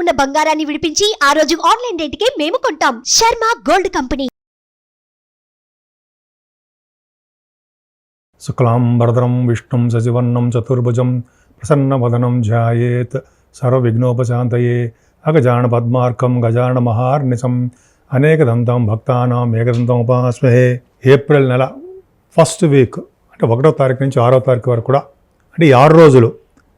ఉన్న బంగారాన్ని విడిపించి ఆ రోజు ఆన్లైన్ రేటుకే మేము కొంటాం. Sharma gold company. శుక్లాంబరదరం విష్ణుం శశివర్ణం చతుర్భుజం ప్రసన్నవదనం ధ్యాయేత్ సర్వవిఘ్నోపశాంతయే అగజాన పద్మార్కం గజాన మహార్నిశం అనేకదంతం భక్తానాం ఏకదంతం ఉపాస్మహే. ఏప్రిల్ నెల ఫస్ట్ వీక్ అంటే ఒకటో తారీఖు నుంచి ఆరో తారీఖు వరకు కూడా అంటే ఈ ఆరు రోజులు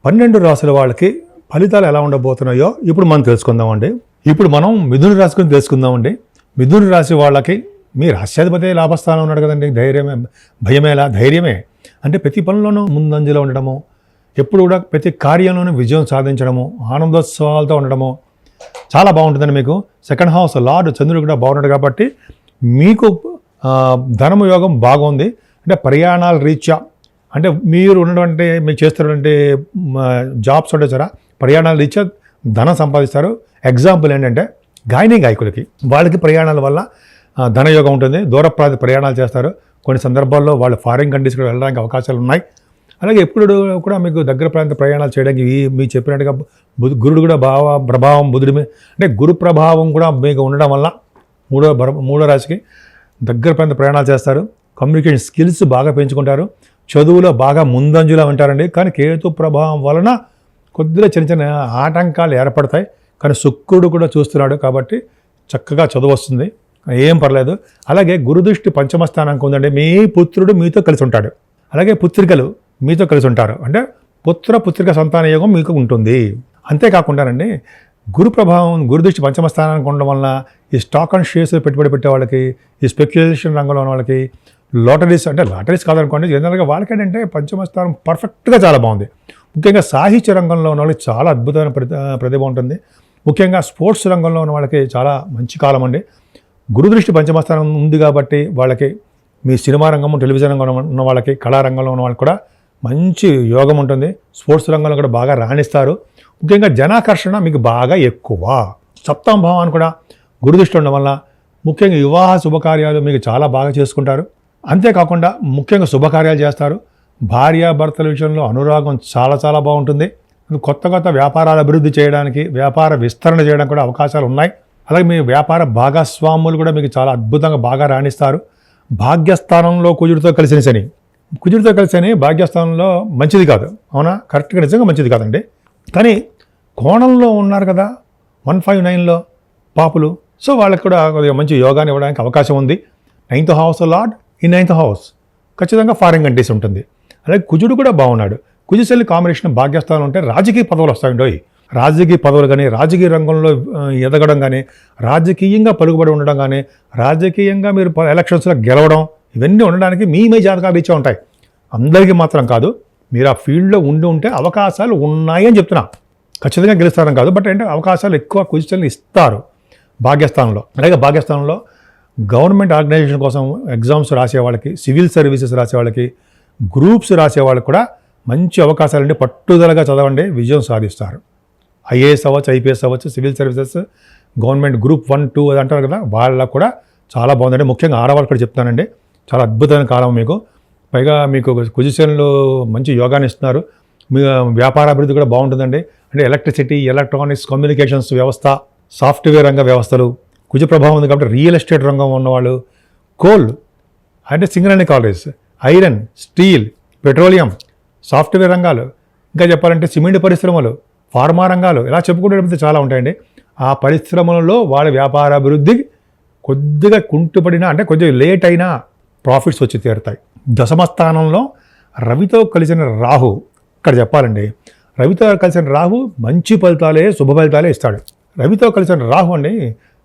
పన్నెండు రాసుల వాళ్ళకి ఫలితాలు ఎలా ఉండబోతున్నాయో ఇప్పుడు మనం తెలుసుకుందామండి. ఇప్పుడు మనం మిథున రాశి గురించి తెలుసుకుందామండి. మిథున రాశి వాళ్ళకి మీ రాష్ట్రాధిపతి లాభస్థానం ఉన్నాడు కదండి. ధైర్యమే భయమేలా ధైర్యమే. అంటే ప్రతి పనిలోనూ ముందంజలో ఉండడము ఎప్పుడు కూడా ప్రతి కార్యంలోనూ విజయం సాధించడము ఆనందోత్సవాలతో ఉండడము చాలా బాగుంటుందండి మీకు. సెకండ్ హౌస్ లార్డ్ చంద్రుడు కూడా బాగున్నాడు కాబట్టి మీకు ధనము యోగం బాగుంది. అంటే ప్రయాణాల రీత్యా అంటే మీరు ఉన్నటువంటి మీరు చేస్తున్నటువంటి జాబ్స్ ఉంటాయి సరే ప్రయాణాలు ఇచ్చే ధనం సంపాదిస్తారు. ఎగ్జాంపుల్ ఏంటంటే గాయనీ గాయకులకి. వాళ్ళకి ప్రయాణాల వల్ల ధనయోగం ఉంటుంది. దూర ప్రాంత ప్రయాణాలు చేస్తారు. కొన్ని సందర్భాల్లో వాళ్ళు ఫారిన్ కంట్రీస్కి వెళ్ళడానికి అవకాశాలు ఉన్నాయి. అలాగే ఎప్పుడు కూడా మీకు దగ్గర ప్రాంత ప్రయాణాలు చేయడానికి ఈ మీరు చెప్పినట్టుగా బుధ గురుడు కూడా భావ ప్రభావం బుధుడి మీద అంటే గురు ప్రభావం కూడా మీకు ఉండడం వల్ల మూడో మూడో రాశికి దగ్గర ప్రాంత ప్రయాణాలు చేస్తారు. కమ్యూనికేషన్ స్కిల్స్ బాగా పెంచుకుంటారు. చదువులో బాగా ముందంజలో ఉంటారండి. కానీ కేతు ప్రభావం వలన కొద్దిగా చిన్న చిన్న ఆటంకాలు ఏర్పడతాయి. కానీ శుక్రుడు కూడా చూస్తున్నాడు కాబట్టి చక్కగా చదువు వస్తుంది. ఏం పర్లేదు. అలాగే గురుదృష్టి పంచమ స్థానానికి ఉందండి. మీ పుత్రుడు మీతో కలిసి ఉంటాడు. అలాగే పుత్రికలు మీతో కలిసి ఉంటారు. అంటే పుత్ర పుత్రిక సంతాన యోగం మీకు ఉంటుంది. అంతేకాకుండానండి గురు ప్రభావం గురుదృష్టి పంచమ స్థానానికి ఉండడం వలన ఈ స్టాక్ అండ్ షేర్స్ పెట్టుబడి పెట్టే వాళ్ళకి ఈ స్పెక్యులేషన్ రంగంలో ఉన్న వాళ్ళకి లాటరీస్ అంటే లాటరీస్ కాదనుకోండి. జనరల్గా వాళ్ళకేంటంటే పంచమ స్థానం పర్ఫెక్ట్గా చాలా బాగుంది. ముఖ్యంగా సాహిత్య రంగంలో ఉన్న వాళ్ళకి చాలా అద్భుతమైన ప్రతి ప్రతిభ ఉంటుంది. ముఖ్యంగా స్పోర్ట్స్ రంగంలో ఉన్న వాళ్ళకి చాలా మంచి కాలం అండి. గురుదృష్టి పంచమస్థానం ఉంది కాబట్టి వాళ్ళకి మీ సినిమా రంగం టెలివిజన్ రంగంలో ఉన్న వాళ్ళకి కళారంగంలో ఉన్న వాళ్ళకి కూడా మంచి యోగం ఉంటుంది. స్పోర్ట్స్ రంగంలో కూడా బాగా రాణిస్తారు. ముఖ్యంగా జనాకర్షణ మీకు బాగా ఎక్కువ. సప్తం భావాన్ని కూడా గురుదృష్టి ఉండడం వల్ల ముఖ్యంగా వివాహ శుభకార్యాలు మీకు చాలా బాగా చేసుకుంటారు. అంతేకాకుండా ముఖ్యంగా శుభకార్యాలు చేస్తారు. భార్యాభర్తల విషయంలో అనురాగం చాలా చాలా బాగుంటుంది. కొత్త కొత్త వ్యాపారాలు అభివృద్ధి చేయడానికి వ్యాపార విస్తరణ చేయడానికి కూడా అవకాశాలు ఉన్నాయి. అలాగే మీ వ్యాపార భాగస్వాములు కూడా మీకు చాలా అద్భుతంగా బాగా రాణిస్తారు. భాగ్యస్థానంలో కుజుడితో కలిసిన శని. కుజుడితో కలిసి భాగ్యస్థానంలో మంచిది కాదు. అవునా? కరెక్ట్గా నిజంగా మంచిది కాదండి. కానీ కోణంలో ఉన్నారు కదా వన్ ఫైవ్ నైన్లో పాపులు. సో వాళ్ళకి కూడా కొద్దిగా మంచి యోగాన్ని ఇవ్వడానికి అవకాశం ఉంది. నైన్త్ హౌస్ లార్డ్ ఈ నైన్త్ హౌస్. ఖచ్చితంగా ఫారిన్ కంట్రీస్ ఉంటుంది. అలాగే కుజుడు కూడా బాగున్నాడు. కుజశల్లి కాంబినేషన్ భాగ్యస్థానం ఉంటే రాజకీయ పదవులు వస్తాయండి రాజకీయ పదవులు కానీ రాజకీయ రంగంలో ఎదగడం కానీ రాజకీయంగా పలుకుబడి ఉండడం కానీ రాజకీయంగా మీరు ఎలక్షన్స్లో గెలవడం ఇవన్నీ ఉండడానికి మీ మీ జాతకాలు ఇచ్చే ఉంటాయి. అందరికీ మాత్రం కాదు మీరు ఆ ఫీల్డ్లో ఉండి ఉంటే అవకాశాలు ఉన్నాయని చెప్తున్నా. ఖచ్చితంగా గెలుస్తారని కాదు బట్ అంటే అవకాశాలు ఎక్కువ కుజిచల్ని ఇస్తారు భాగ్యస్థానంలో. అలాగే భాగ్యస్థానంలో గవర్నమెంట్ ఆర్గనైజేషన్ కోసం ఎగ్జామ్స్ రాసే వాళ్ళకి సివిల్ సర్వీసెస్ రాసే వాళ్ళకి గ్రూప్స్ రాసే వాళ్ళకి కూడా మంచి అవకాశాలండి. పట్టుదలగా చదవండి విజయం సాధిస్తారు. ఐఏఎస్ అవ్వచ్చు ఐపీఎస్ అవ్వచ్చు civil services government group one two అది అంటారు కదా వాళ్ళకు కూడా చాలా బాగుందండి. ముఖ్యంగా ఆడవాళ్ళు కూడా చెప్తానండి చాలా అద్భుతమైన కాలం మీకు. పైగా మీకు పొజిషన్లు మంచి యోగాన్ని ఇస్తున్నారు. మీ వ్యాపార అభివృద్ధి కూడా బాగుంటుందండి. అంటే ఎలక్ట్రిసిటీ ఎలక్ట్రానిక్స్ కమ్యూనికేషన్స్ వ్యవస్థ సాఫ్ట్వేర్ రంగ వ్యవస్థలు కుజ ప్రభావం ఉంది కాబట్టి రియల్ ఎస్టేట్ రంగం ఉన్నవాళ్ళు కోల్ అంటే Singareni college iron steel petroleum software రంగాలు ఇంకా చెప్పాలంటే సిమెంట్ పరిశ్రమలు ఫార్మా రంగాలు ఇలా చెప్పుకుంటే చాలా ఉంటాయండి. ఆ పరిశ్రమలలో వాళ్ళ వ్యాపార అభివృద్ధి కొద్దిగా కుంటుపడినా అంటే కొద్దిగా లేట్ అయినా ప్రాఫిట్స్ వచ్చి తీరుతాయి. దశమ స్థానంలో రవితో కలిసిన రాహు ఇక్కడ చెప్పాలండి. రవితో కలిసిన రాహు మంచి ఫలితాలే శుభ ఫలితాలే ఇస్తాడు. రవితో కలిసిన రాహు అండి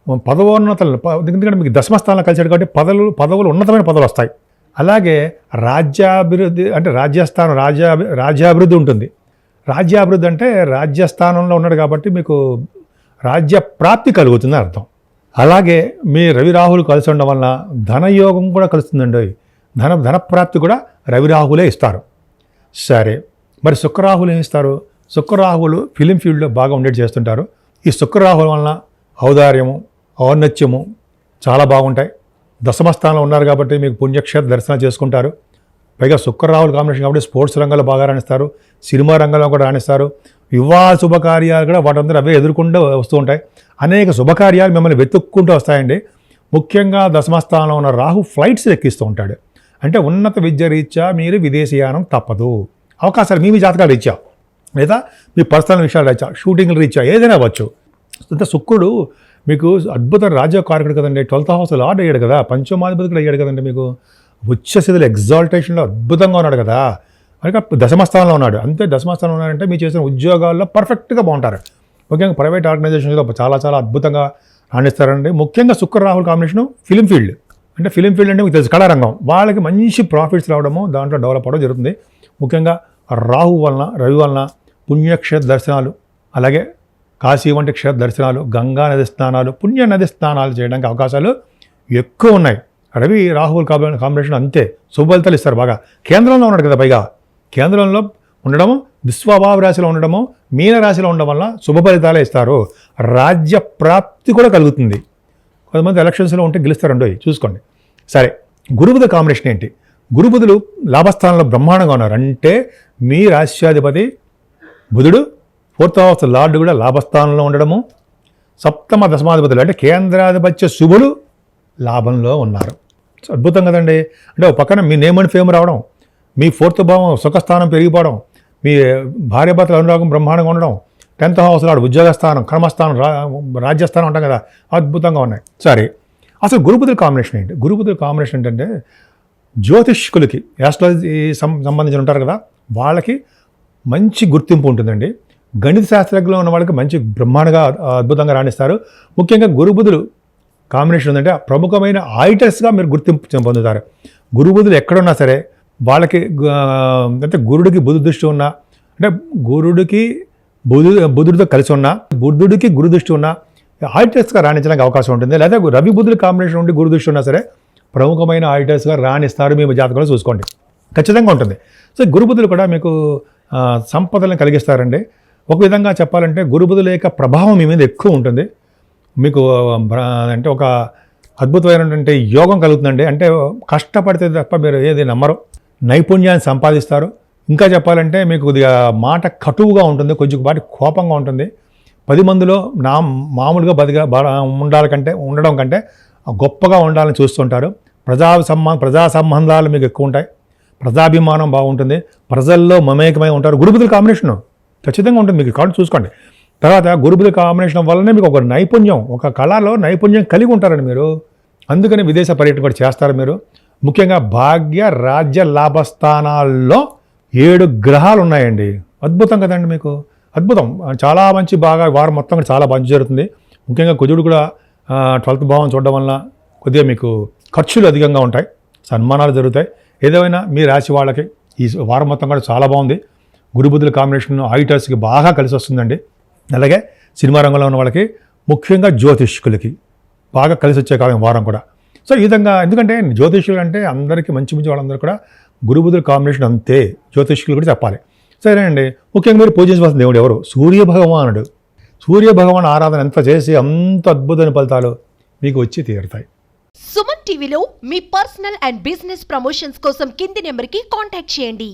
పదవోన్నతలు ప- ఎందుకంటే మీకు దశమ స్థానంలో కలిసాడు కాబట్టి పదవులు పదవులు ఉన్నతమైన పదవులు వస్తాయి. అలాగే రాజ్యాభివృద్ధి అంటే రాజ్యస్థానం రాజ్యా రాజ్యాభివృద్ధి ఉంటుంది. రాజ్యాభివృద్ధి అంటే రాజ్యస్థానంలో ఉన్నాడు కాబట్టి మీకు రాజ్య ప్రాప్తి కలుగుతుంది అర్థం. అలాగే మీ రవి రాహులు కలిసి ఉండడం వలన ధనయోగం కూడా కలుస్తుందండి. ధన ధనప్రాప్తి కూడా రవి రాహులే ఇస్తారు. సరే మరి శుక్రరాహులు ఏమి ఇస్తారు శుక్రరాహులు ఫిలిం ఫీల్డ్లో బాగా ఉండేది చేస్తుంటారు. ఈ శుక్రరాహుల వలన ఔదార్యము ఔన్నత్యము చాలా బాగుంటాయి. దశమ స్థానంలో ఉన్నారు కాబట్టి మీకు పుణ్యక్షేత్ర దర్శనం చేసుకుంటారు. పైగా శుక్ర రాహుల్ కాంబినేషన్ కాబట్టి స్పోర్ట్స్ రంగంలో బాగా రాణిస్తారు. సినిమా రంగంలో కూడా రాణిస్తారు. వివాహ శుభకార్యాలు కూడా వాటందరూ అవే ఎదుర్కొంటూ వస్తూ ఉంటాయి. అనేక శుభకార్యాలు మిమ్మల్ని వెతుక్కుంటూ వస్తాయండి. ముఖ్యంగా దశమస్థానంలో ఉన్న రాహు ఫ్లైట్స్ ఎక్కిస్తూ ఉంటాడు. అంటే ఉన్నత విద్య రీత్యా మీరు విదేశీయానం తప్పదు. అవకాశాలు మీ మీ జాతకాలు రీత్యా లేదా మీ పర్సనల్ విషయాలు రీత్యా షూటింగ్లు రీత్యా ఏదైనా అవ్వచ్చు. అంటే శుక్రుడు మీకు అద్భుత రాజ్యకారకుడు కదండి. ట్వెల్త్ హౌస్ లార్డ్ అయ్యాడు కదా. పంచమాధిపతి కూడా అయ్యాడు కదండి మీకు. ఉచ్చస్థితిలో ఎగ్జాల్టేషన్లో అద్భుతంగా ఉన్నాడు కదా. కనుక దశమస్థానంలో ఉన్నాడు. అంతే దశమస్థానంలో ఉన్నాడంటే మీరు చేసిన ఉద్యోగాల్లో పర్ఫెక్ట్గా బాగుంటారు. ముఖ్యంగా ప్రైవేట్ ఆర్గనైజేషన్లో చాలా చాలా అద్భుతంగా రాణిస్తారండి. ముఖ్యంగా శుక్ర రాహుల్ కాంబినేషన్ ఫిలిం ఫీల్డ్ అంటే ఫిలిం ఫీల్డ్ అంటే మీకు తెలుసు కళారంగం. వాళ్ళకి మంచి ప్రాఫిట్స్ రావడము దాంట్లో డెవలప్ అవ్వడం జరుగుతుంది. ముఖ్యంగా రాహు వలన రవి వలన పుణ్యక్షేత్ర దర్శనాలు అలాగే కాశీ వంటి క్షేత్ర దర్శనాలు గంగా నది స్నానాలు పుణ్య నది స్నానాలు చేయడానికి అవకాశాలు ఎక్కువ ఉన్నాయి. రవి రాహుల్ కాంబినే- కాంబినేషన్ అంతే. శుభఫలితాలు ఇస్తారు బాగా. కేంద్రంలో ఉన్నాడు కదా పైగా. కేంద్రంలో ఉండడము విశ్వభావ రాశిలో ఉండడము మీన రాశిలో ఉండడం వల్ల శుభ ఫలితాలే ఇస్తారు. రాజ్య ప్రాప్తి కూడా కలుగుతుంది. కొంతమంది ఎలక్షన్స్లో ఉంటే గెలుస్తారండి చూసుకోండి. సరే గురుబుధ కాంబినేషన్ ఏంటి? గురుబుధులు లాభస్థానంలో బ్రహ్మాండంగా ఉన్నారు. అంటే మీ రాశ్యాధిపతి బుధుడు ఫోర్త్ హౌస్ లార్డు కూడా లాభస్థానంలో ఉండడము. సప్తమ దశమాధిపతులు అంటే కేంద్రాధిపత్య శుభులు లాభంలో ఉన్నారు. అద్భుతం కదండి. అంటే ఒక పక్కన మీ నేమ్ అండ్ ఫేమ్ రావడం మీ ఫోర్త్ భావం సుఖస్థానం పెరిగిపోవడం మీ భార్యాభర్తల అనురాగం బ్రహ్మాండంగా ఉండడం టెన్త్ హౌస్ లాడు ఉద్యోగస్థానం కర్మస్థానం రా రాజ్యస్థానం ఉంటాం కదా అద్భుతంగా ఉన్నాయి. సరే అసలు గురుబుధుల కాంబినేషన్ ఏంటి? గురుబుధుల కాంబినేషన్ ఏంటంటే జ్యోతిష్కులకి యాస్ట్రాలజీ సం సంబంధించి ఉంటారు కదా వాళ్ళకి మంచి గుర్తింపు ఉంటుందండి. గణిత శాస్త్రజ్ఞులు ఉన్న వాళ్ళకి మంచి బ్రహ్మాండంగా అద్భుతంగా రాణిస్తారు. ముఖ్యంగా గురుబుధులు కాంబినేషన్ ఉందంటే ప్రముఖమైన ఆడిటర్స్గా మీరు గుర్తింపు పొందుతారు. గురుబుధులు ఎక్కడున్నా సరే వాళ్ళకి అంటే గురుడికి బుధు దృష్టి ఉన్నా అంటే గురుడికి బుధు బుధుడితో కలిసి ఉన్నా బుద్ధుడికి గురు దృష్టి ఉన్నా ఆడిటర్స్గా రాణించడానికి అవకాశం ఉంటుంది. లేదా రవి బుధుల కాంబినేషన్ ఉండి గురు దృష్టి ఉన్నా సరే ప్రముఖమైన ఆడిటర్స్గా రాణిస్తారు. మీ జాతకంలో చూసుకోండి. ఖచ్చితంగా ఉంటుంది. సో గురుబుధులు కూడా మీకు సంపదలను కలిగిస్తారండి. ఒక విధంగా చెప్పాలంటే గురుబుధుల యొక్క ప్రభావం మీ మీద ఎక్కువ ఉంటుంది. మీకు అంటే ఒక అద్భుతమైనటువంటి యోగం కలుగుతుందండి. అంటే కష్టపడితే తప్ప మీరు ఏది నమ్మరు. నైపుణ్యాన్ని సంపాదిస్తారు. ఇంకా చెప్పాలంటే మీకు కొద్దిగా మాట కటువుగా ఉంటుంది. కొంచెం బాటి కోపంగా ఉంటుంది. పది మందిలో నా మామూలుగా బతిగా ఉండాలి కంటే ఉండడం కంటే గొప్పగా ఉండాలని చూస్తుంటారు. ప్రజా సంబంధ ప్రజా సంబంధాలు మీకు ఎక్కువ ఉంటాయి. ప్రజాభిమానం బాగుంటుంది. ప్రజల్లో మమేకమై ఉంటారు. గురుబుద్ధుల కాంబినేషన్. ఖచ్చితంగా ఉంటుంది. మీకు కార్డు చూసుకోండి. తర్వాత గురుబుధ కాంబినేషన్ వల్లనే మీకు ఒక నైపుణ్యం ఒక కళలో నైపుణ్యం కలిగి ఉంటారండి మీరు. అందుకని విదేశ పర్యటన కూడా చేస్తారు మీరు. ముఖ్యంగా భాగ్య రాజ్య లాభస్థానాల్లో ఏడు గ్రహాలు ఉన్నాయండి. అద్భుతం కదండి మీకు. అద్భుతం. చాలా మంచి బాగా వారం మొత్తం కూడా చాలా మంచి జరుగుతుంది. ముఖ్యంగా కుజుడు కూడా ట్వెల్త్ భావం చూడడం వల్ల కొద్దిగా మీకు ఖర్చులు అధికంగా ఉంటాయి. సన్మానాలు జరుగుతాయి. ఏదేమైనా మీ రాశి వాళ్ళకి ఈ వారం మొత్తం కూడా చాలా బాగుంది. గురుబుద్ధుల కాంబినేషన్ ఆడిటర్స్కి బాగా కలిసి వస్తుందండి. అలాగే సినిమా రంగంలో ఉన్న వాళ్ళకి ముఖ్యంగా జ్యోతిష్కులకి బాగా కలిసి వచ్చే కాలం వారం కూడా. సో ఈ విధంగా ఎందుకంటే జ్యోతిష్యులు అంటే అందరికీ మంచి మంచి వాళ్ళందరూ కూడా గురుబుద్ధుల కాంబినేషన్ అంతే జ్యోతిష్కులు కూడా చెప్పాలి. సరేనండి. ముఖ్యంగా మీరు పూజించవలసిన దేవుడు ఎవరు? సూర్య భగవానుడు. సూర్య భగవాన్ ఆరాధన ఎంత చేసి అంత అద్భుతమైన ఫలితాలు మీకు వచ్చి తీరుతాయి. సుమన్ టీవీలో మీ పర్సనల్ అండ్ బిజినెస్ ప్రమోషన్స్ కోసం కింది నెంబర్కి కాంటాక్ట్ చేయండి.